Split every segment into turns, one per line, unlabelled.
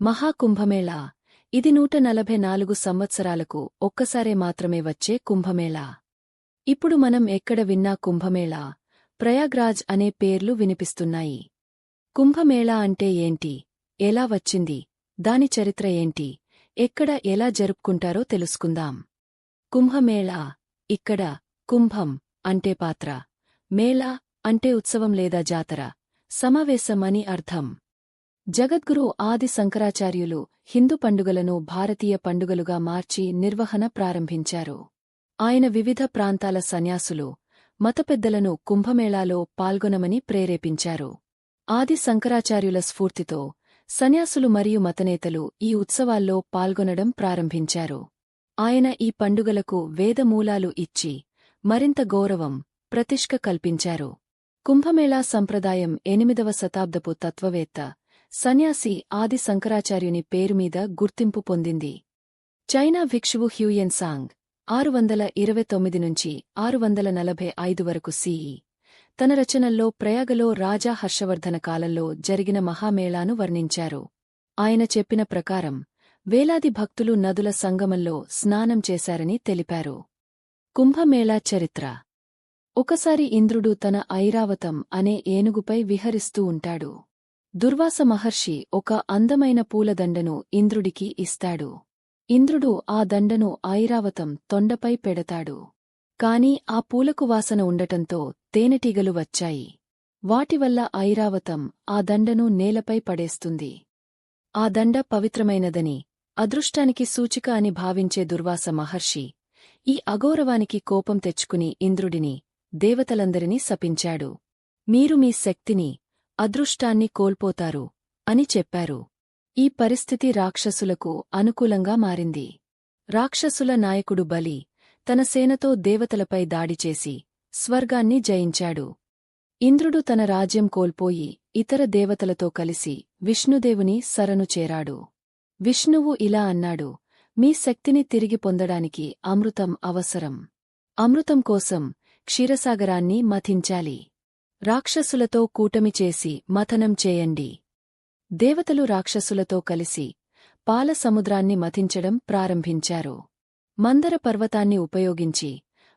మహాకుంభమేళా. ఇది నూట నలభై నాలుగు సంవత్సరాలకు ఒక్కసారే మాత్రమే వచ్చే కుంభమేళా. ఇప్పుడు మనం ఎక్కడ విన్నా కుంభమేళా ప్రయాగ్రాజ్ అనే పేర్లు వినిపిస్తున్నాయి. కుంభమేళా అంటే ఏంటి? ఎలా వచ్చింది? దాని చరిత్ర ఏంటి? ఎక్కడ ఎలా జరుపుకుంటారో తెలుసుకుందాం. కుంభమేళా ఇక్కడ కుంభం అంటే పాత్ర మేళా అంటే ఉత్సవం లేదా జాతర సమావేశం అని అర్థం. జగద్గురు ఆది శంకరాచార్యులు హిందూ పండుగలను భారతీయ పండుగలుగా మార్చి నిర్వహణ ప్రారంభించారు. ఆయన వివిధ ప్రాంతాల సన్యాసులు మతపెద్దలను కుంభమేళాలో పాల్గొనమని ప్రేరేపించారు. ఆది శంకరాచార్యుల స్ఫూర్తితో సన్యాసులు మరియు మతనేతలు ఈ ఉత్సవాల్లో పాల్గొనడం ప్రారంభించారు. ఆయన ఈ పండుగలకు వేదమూలాలు ఇచ్చి మరింత గౌరవం ప్రతిష్క కల్పించారు. కుంభమేళా సంప్రదాయం ఎనిమిదవ శతాబ్దపు తత్వవేత్త సన్యాసి ఆది శంకరాచార్యుని పేరుమీద గుర్తింపు పొందింది. చైనా భిక్షువు హ్యూయెన్ సాంగ్ ఆరు వందల ఇరవై తొమ్మిది నుంచి ఆరు వందల నలభై ఐదు వరకు సిఈ తన రచనల్లో ప్రయాగలో రాజా హర్షవర్ధన కాలంలో జరిగిన మహామేళాను వర్ణించారు. ఆయన చెప్పిన ప్రకారం వేలాది భక్తులు నదుల సంగమంలో స్నానం చేశారని తెలిపారు. కుంభమేళా చరిత్ర. ఒకసారి ఇంద్రుడు తన ఐరావతం అనే ఏనుగుపై విహరిస్తూ ఉంటాడు. దుర్వాస మహర్షి ఒక అందమైన పూలదండను ఇంద్రుడికి ఇస్తాడు. ఇంద్రుడు ఆ దండను ఐరావతం తొండపై పెడతాడు. కాని ఆ పూలకు వాసన ఉండటంతో తేనెటీగలు వచ్చాయి. వాటివల్ల ఐరావతం ఆ దండను నేలపై పడేస్తుంది. ఆ దండ పవిత్రమైనదని అదృష్టానికి సూచిక అని భావించే దుర్వాస మహర్షి ఈ అగౌరవానికి కోపం తెచ్చుకుని ఇంద్రుడిని దేవతలందరినీ శపించాడు. మీరు మీ శక్తిని అదృష్టాన్ని కోల్పోతారు అని చెప్పారు. ఈ పరిస్థితి రాక్షసులకు అనుకూలంగా మారింది. రాక్షసుల నాయకుడు బలి తన సేనతో దేవతలపై దాడిచేసి స్వర్గాన్ని జయించాడు. ఇంద్రుడు తన రాజ్యం కోల్పోయి ఇతర దేవతలతో కలిసి విష్ణుదేవుని సరను చేరాడు. విష్ణువు ఇలా అన్నాడు మీ శక్తిని తిరిగి పొందడానికి అమృతం అవసరం. అమృతం కోసం క్షీరసాగరాన్ని మథించాలి. రాక్షసులతో కూటమి చేసి మథనం చేయండి. దేవతలు రాక్షసులతో కలిసి పాల సముద్రాన్ని మథించడం ప్రారంభించారు. మందర పర్వతాన్ని ఉపయోగించి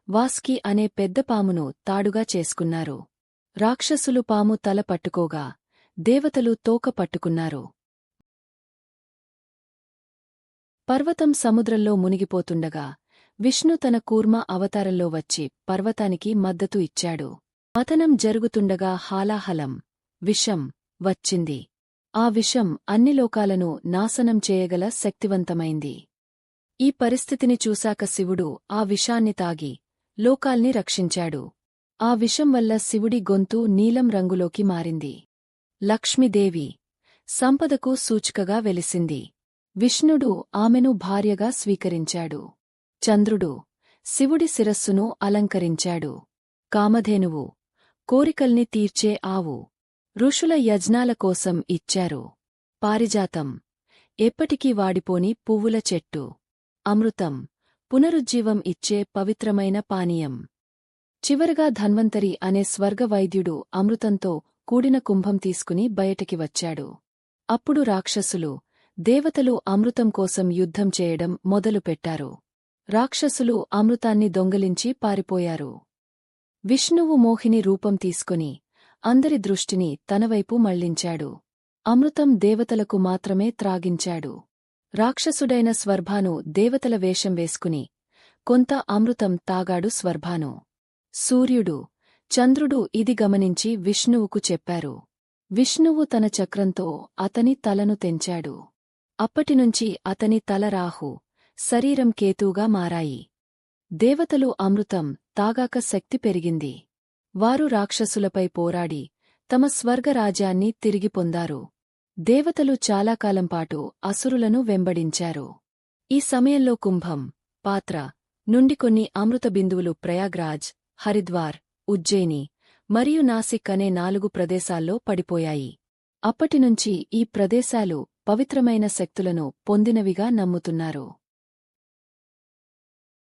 వాస్కి అనే పెద్ద పామును తాడుగా చేసుకున్నారు. రాక్షసులు పాము తల పట్టుకోగా దేవతలు తోక పట్టుకున్నారు. పర్వతం సముద్రంలో మునిగిపోతుండగా విష్ణు తన కూర్మ అవతారంలో వచ్చి పర్వతానికి మద్దతు ఇచ్చాడు. మథనం జరుగుతుండగా హాలాహలం విషం వచ్చింది. ఆ విషం అన్ని లోకాలను నాశనం చేయగల శక్తివంతమైంది. ఈ పరిస్థితిని చూశాక శివుడు ఆ విషాన్ని తాగి లోకాల్ని రక్షించాడు. ఆ విషం వల్ల శివుడి గొంతు నీలం రంగులోకి మారింది. లక్ష్మీదేవి సంపదకు సూచికగా వెలిసింది. విష్ణుడు ఆమెను భార్యగా స్వీకరించాడు. చంద్రుడు శివుడి శిరస్సును అలంకరించాడు. కామధేనువు కోరికల్ని తీర్చే ఆవు ఋషుల యజ్ఞాల కోసం ఇచ్చారు. పారిజాతం. ఎప్పటికీ వాడిపోని పువ్వుల చెట్టు. అమృతం. పునరుజ్జీవం ఇచ్చే పవిత్రమైన పానీయం. చివరగా ధన్వంతరి అనే స్వర్గవైద్యుడు అమృతంతో కూడిన కుంభం తీసుకుని బయటికి వచ్చాడు. అప్పుడు రాక్షసులు దేవతలు అమృతం కోసం యుద్ధం చేయడం మొదలుపెట్టారు. రాక్షసులు అమృతాన్ని దొంగలించి పారిపోయారు. విష్ణువు మోహిని రూపం తీసుకుని అందరి దృష్టిని తనవైపు మళ్ళించాడు అమృతం దేవతలకు మాత్రమే త్రాగించాడు. రాక్షసుడైన స్వర్భాను దేవతల వేషం వేసుకుని కొంత అమృతం తాగాడు స్వర్భాను. సూర్యుడు చంద్రుడు ఇది గమనించి విష్ణువుకు చెప్పారు. విష్ణువు తన చక్రంతో అతని తలను తెంచాడు. అప్పటినుంచి అతని తల రాహు శరీరం కేతూగా మారాయి. దేవతలు అమృతం తాగాక శక్తి పెరిగింది. వారు రాక్షసులపై పోరాడి తమ స్వర్గరాజ్యాన్ని తిరిగి పొందారు. దేవతలు చాలాకాలంపాటు అసురులను వెంబడించారు. ఈ సమయంలో కుంభం పాత్ర నుండి కొన్ని అమృత బిందువులు ప్రయాగ్రాజ్ హరిద్వార్ ఉజ్జయిని మరియు నాసిక్ అనే నాలుగు ప్రదేశాల్లో పడిపోయాయి. అప్పటినుంచి ఈ ప్రదేశాలు పవిత్రమైన శక్తులను పొందినవిగా నమ్ముతున్నారు.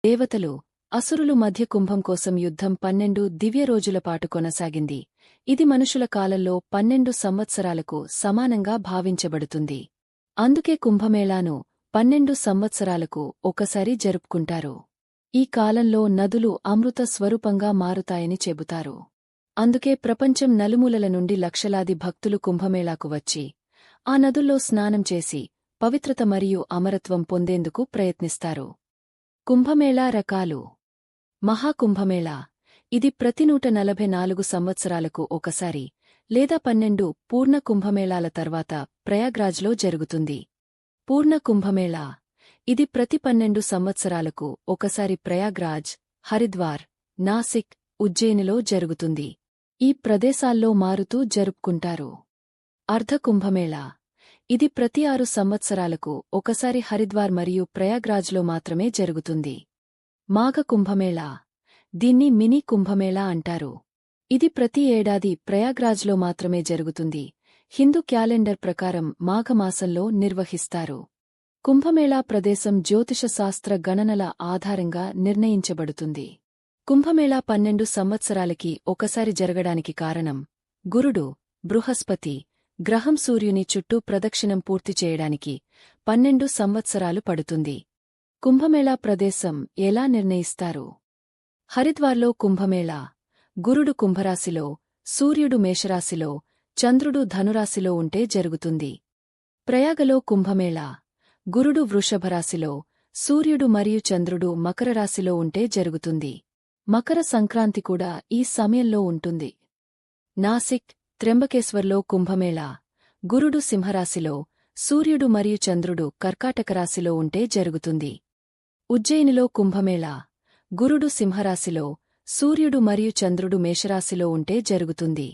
దేవతలు అసురులు మధ్య కుంభం కోసం యుద్ధం పన్నెండు దివ్య రోజులపాటు కొనసాగింది. ఇది మనుషుల కాలంలో పన్నెండు సంవత్సరాలకు సమానంగా భావించబడుతుంది. అందుకే కుంభమేళాను పన్నెండు సంవత్సరాలకు ఒకసారి జరుపుకుంటారు. ఈ కాలంలో నదులు అమృత స్వరూపంగా మారుతాయని చెబుతారు. అందుకే ప్రపంచం నలుమూలల నుండి లక్షలాది భక్తులు కుంభమేళాకు వచ్చి ఆ నదుల్లో స్నానం చేసి పవిత్రత మరియు అమరత్వం పొందేందుకు ప్రయత్నిస్తారు. కుంభమేళా రకాలు. మహాకుంభమేళా. ఇది ప్రతి నూట నలభై నాలుగు సంవత్సరాలకు ఒకసారి లేదా పన్నెండు పూర్ణ కుంభమేళాల తర్వాత ప్రయాగ్రాజ్లో జరుగుతుంది. పూర్ణ కుంభమేళా. ఇది ప్రతి పన్నెండు సంవత్సరాలకు ఒకసారి ప్రయాగ్రాజ్ హరిద్వార్ నాసిక్ ఉజ్జయినిలో జరుగుతుంది. ఈ ప్రదేశాల్లో మారుతూ జరుపుకుంటారు. అర్ధ కుంభమేళా. ఇది ప్రతి ఆరు సంవత్సరాలకు ఒకసారి హరిద్వార్ మరియు ప్రయాగ్రాజ్లో మాత్రమే జరుగుతుంది. మాఘ కుంభమేళా. దీన్ని మినీ కుంభమేళా అంటారు. ఇది ప్రతి ఏడాది ప్రయాగ్రాజ్లో మాత్రమే జరుగుతుంది. హిందూ క్యాలెండర్ ప్రకారం మాఘమాసంలో నిర్వహిస్తారు. కుంభమేళా ప్రదేశం జ్యోతిషశాస్త్ర గణనల ఆధారంగా నిర్ణయించబడుతుంది. కుంభమేళా పన్నెండు సంవత్సరాలకి ఒకసారి జరగడానికి కారణం గురుడు బృహస్పతి గ్రహం సూర్యుని చుట్టూ ప్రదక్షిణం పూర్తి చేయడానికి పన్నెండు సంవత్సరాలు పడుతుంది. కుంభమేళా ప్రదేశం ఎలా నిర్ణయిస్తారు? హరిద్వార్లో కుంభమేళా గురుడు కుంభరాశిలో సూర్యుడు మేషరాశిలో చంద్రుడు ధనురాశిలో ఉంటే జరుగుతుంది. ప్రయాగలో కుంభమేళా గురుడు వృషభరాశిలో సూర్యుడు మరియు చంద్రుడు మకరరాశిలో ఉంటే జరుగుతుంది. మకర సంక్రాంతి కూడా ఈ సమయంలో ఉంటుంది. నాసిక్ త్ర్యంబకేశ్వర్లో కుంభమేళా. గురుడు సింహరాశిలో సూర్యుడు మరియు చంద్రుడు కర్కాటక రాశిలో ఉంటే జరుగుతుంది. ఉజ్జయినిలో కుంభమేళా. గురుడు సింహరాశిలో సూర్యుడు మరియు చంద్రుడు మేషరాశిలో ఉంటే జరుగుతుంది.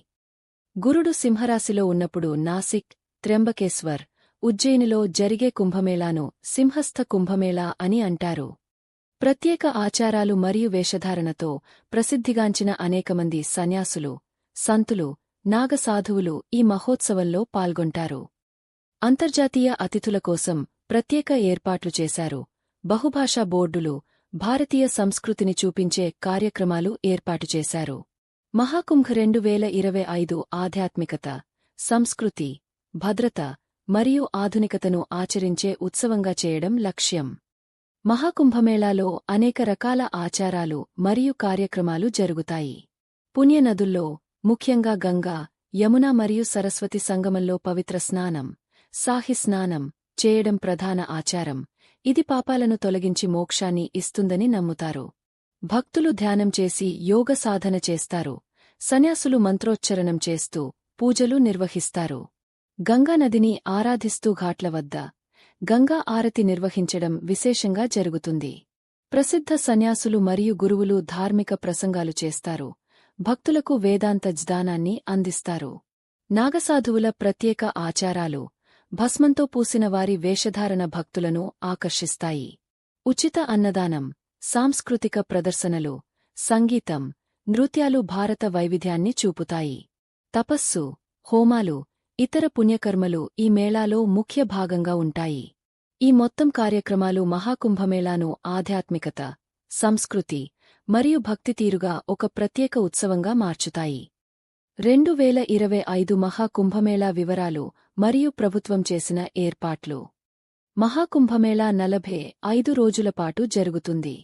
గురుడు సింహరాశిలో ఉన్నప్పుడు నాసిక్ త్ర్యంబకేశ్వర్ ఉజ్జయినిలో జరిగే కుంభమేళాను సింహస్థ కుంభమేళా అని అంటారు. ప్రత్యేక ఆచారాలు మరియు వేషధారణతో ప్రసిద్ధిగాంచిన అనేకమంది సన్యాసులు సంతులు నాగసాధువులు ఈ మహోత్సవంలో పాల్గొంటారు. అంతర్జాతీయ అతిథుల కోసం ప్రత్యేక ఏర్పాట్లు చేశారు. బహుభాషా బోర్డులు భారతీయ సంస్కృతిని చూపించే కార్యక్రమాలు ఏర్పాటు చేశారు. మహాకుంభ రెండు వేల ఇరవై ఐదు ఆధ్యాత్మికత సంస్కృతి భద్రత మరియు ఆధునికతను ఆచరించే ఉత్సవంగా చేయడం లక్ష్యం. మహాకుంభమేళాలో అనేక రకాల ఆచారాలు మరియు కార్యక్రమాలు జరుగుతాయి. పుణ్యనదుల్లో ముఖ్యంగా గంగా యమున మరియు సరస్వతి సంగమంలో పవిత్ర స్నానం సాహి స్నానం చేయడం ప్రధాన ఆచారం. ఇది పాపాలను తొలగించి మోక్షాన్ని ఇస్తుందని నమ్ముతారు. భక్తులు ధ్యానం చేసి యోగ సాధన చేస్తారు. సన్యాసులు మంత్రోచ్చరణం చేస్తూ పూజలు నిర్వహిస్తారు. గంగానదిని ఆరాధిస్తూ ఘాట్ల వద్ద గంగా ఆరతి నిర్వహించడం విశేషంగా జరుగుతుంది. ప్రసిద్ధ సన్యాసులు మరియు గురువులు ధార్మిక ప్రసంగాలు చేస్తారు. భక్తులకు వేదాంత జ్ఞానాన్ని అందిస్తారు. నాగసాధువుల ప్రత్యేక ఆచారాలు భస్మంతో పూసిన వారి వేషధారణ భక్తులను ఆకర్షిస్తాయి. ఉచిత అన్నదానం సాంస్కృతిక ప్రదర్శనలు సంగీతం నృత్యాలు భారత వైవిధ్యాన్ని చూపుతాయి. తపస్సు హోమాలు ఇతర పుణ్యకర్మలు ఈ మేళాలో ముఖ్య భాగంగా ఉంటాయి. ఈ మొత్తం కార్యక్రమాలు మహాకుంభమేళాను ఆధ్యాత్మికత సంస్కృతి మరియు భక్తితీరుగా ఒక ప్రత్యేక ఉత్సవంగా మార్చుతాయి. రెండు వేల ఇరవై ఐదు మహాకుంభమేళా వివరాలు మరియు ప్రభుత్వం చేసిన ఏర్పాట్లు. మహాకుంభమేళా నలభై ఐదు రోజుల పాటు జరుగుతుంది.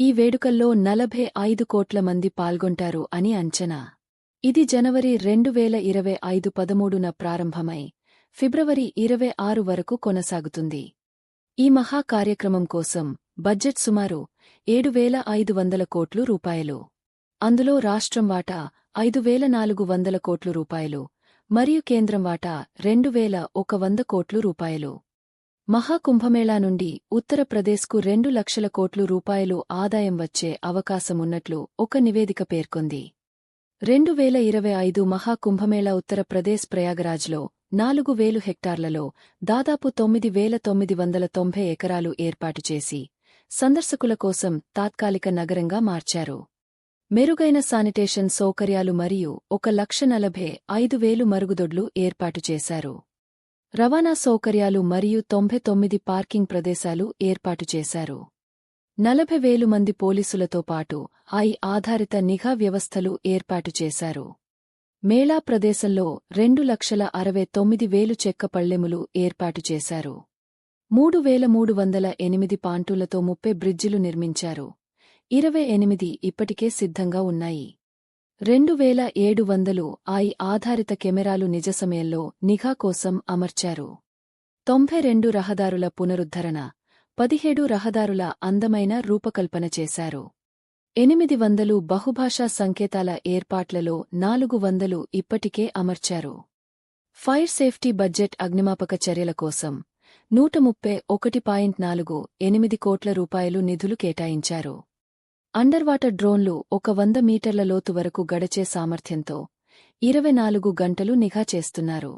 ఈ వేడుకల్లో నలభై ఐదు కోట్ల మంది పాల్గొంటారు అని అంచనా. ఇది జనవరి రెండు వేల ఇరవై ఐదు పదమూడున ప్రారంభమై ఫిబ్రవరి ఇరవై ఆరు వరకు కొనసాగుతుంది. ఈ మహా కార్యక్రమం కోసం బడ్జెట్ సుమారు ఏడు వేల ఐదు వందల కోట్లు రూపాయలు. అందులో రాష్ట్రం వాటా ఐదు వేల నాలుగు వందల కోట్లు రూపాయలు. మరియు కేంద్రం వాటా రెండు వేల ఒక వంద కోట్లు రూపాయలు. మహాకుంభమేళా నుండి ఉత్తరప్రదేశ్కు రెండు లక్షల కోట్లు రూపాయలు ఆదాయం వచ్చే అవకాశమున్నట్లు ఒక నివేదిక పేర్కొంది. రెండు వేల ఇరవై ఐదు మహాకుంభమేళా ఉత్తరప్రదేశ్ ప్రయాగరాజ్లో నాలుగు వేలు హెక్టార్లలో దాదాపు తొమ్మిది వేల తొమ్మిది వందల తొంభై ఎకరాలు ఏర్పాటు చేసి సందర్శకుల కోసం తాత్కాలిక నగరంగా మార్చారు. మెరుగైన శానిటేషన్ సౌకర్యాలు మరియు ఒక లక్ష నలభై ఐదు వేలు మరుగుదొడ్లు ఏర్పాటు చేశారు. రవాణా సౌకర్యాలు మరియు తొంభై తొమ్మిది పార్కింగ్ ప్రదేశాలు ఏర్పాటు చేశారు. నలభై వేలు మంది పోలీసులతో పాటు ఐ ఆధారిత నిఘా వ్యవస్థలు ఏర్పాటు చేశారు. మేళా ప్రదేశంలో రెండు లక్షల అరవై తొమ్మిది వేలు చెక్క ఏర్పాటు చేశారు. మూడు వేల మూడు వందల ఎనిమిది పాంటులతో ముప్పై బ్రిడ్జిలు నిర్మించారు. ఇరవై ఎనిమిది ఇప్పటికే సిద్ధంగా ఉన్నాయి. రెండు వేల ఏడు వందలు ఐ ఆధారిత కెమెరాలు నిజ సమయంలో నిఘా కోసం అమర్చారు. తొంభై రెండు రహదారుల పునరుద్ధరణ పదిహేడు రహదారుల అందమైన రూపకల్పన చేశారు. ఎనిమిది వందలు బహుభాషా సంకేతాల ఏర్పాట్లలో నాలుగు వందలు ఇప్పటికే అమర్చారు. ఫైర్ సేఫ్టీ బడ్జెట్ అగ్నిమాపక చర్యల కోసం నూట ముప్పై ఒకటి పాయింట్ నాలుగు ఎనిమిది కోట్ల రూపాయలు నిధులు కేటాయించారు. అండర్వాటర్ డ్రోన్లు ఒక వంద మీటర్ల లోతు వరకు గడచే సామర్థ్యంతో ఇరవై నాలుగు గంటలు నిఘా చేస్తున్నారు.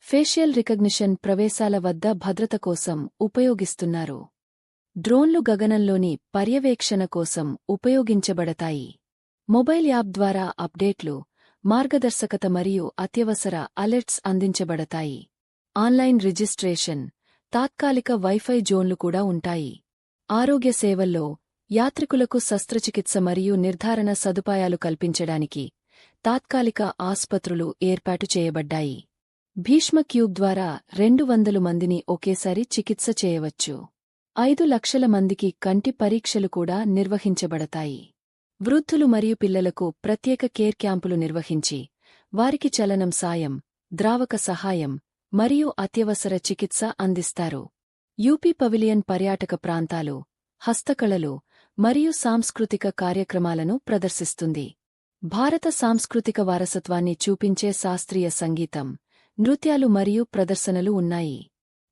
ఫేషియల్ రికగ్నిషన్ ప్రవేశాల వద్ద భద్రత కోసం ఉపయోగిస్తున్నారు. డ్రోన్లు గగనంలోని పర్యవేక్షణ కోసం ఉపయోగించబడతాయి. మొబైల్ యాప్ ద్వారా అప్డేట్లు మార్గదర్శకత మరియు అత్యవసర అలెర్ట్స్ అందించబడతాయి. ఆన్లైన్ రిజిస్ట్రేషన్ తాత్కాలిక వైఫై జోన్లు కూడా ఉంటాయి. ఆరోగ్య సేవల్లో యాత్రికులకు శస్త్రచికిత్స మరియు నిర్ధారణ సదుపాయాలు కల్పించడానికి తాత్కాలిక ఆస్పత్రులు ఏర్పాటు చేయబడ్డాయి. భీష్మ క్యూబ్ ద్వారా రెండు వందలు మందిని ఒకేసారి చికిత్స చేయవచ్చు. ఐదు లక్షల మందికి కంటి పరీక్షలు కూడా నిర్వహించబడతాయి. వృద్ధులు మరియు పిల్లలకు ప్రత్యేక కేర్ క్యాంపులు నిర్వహించి వారికి చలనం సాయం ద్రావక సహాయం మరియు అత్యవసర చికిత్స అందిస్తారు. యూపీ పవిలియన్ పర్యాటక ప్రాంతాలు హస్తకళలు మరియు సాంస్కృతిక కార్యక్రమాలను ప్రదర్శిస్తుంది. భారత సాంస్కృతిక వారసత్వాన్ని చూపించే శాస్త్రీయ సంగీతం నృత్యాలు మరియు ప్రదర్శనలు ఉన్నాయి.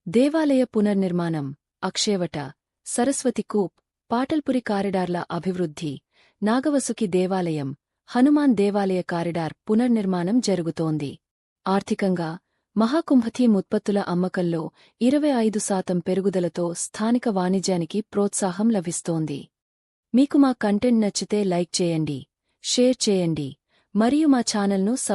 దేవాలయ పునర్నిర్మాణం అక్షేవట సరస్వతి కూప్ పాటల్పురి కారిడార్ల అభివృద్ధి నాగవసుకి దేవాలయం హనుమాన్ దేవాలయ కారిడార్ పునర్నిర్మాణం జరుగుతోంది. ఆర్థికంగా మహాకుంభథీం ఉత్పత్తుల అమ్మకంలో ఇరవై ఐదు శాతం పెరుగుదలతో స్థానిక వాణిజ్యానికి ప్రోత్సాహం లభిస్తోంది. మీకు మా కంటెంట్ నచ్చితే లైక్ చేయండి షేర్ చేయండి మరియు మా ఛానల్ను సబ్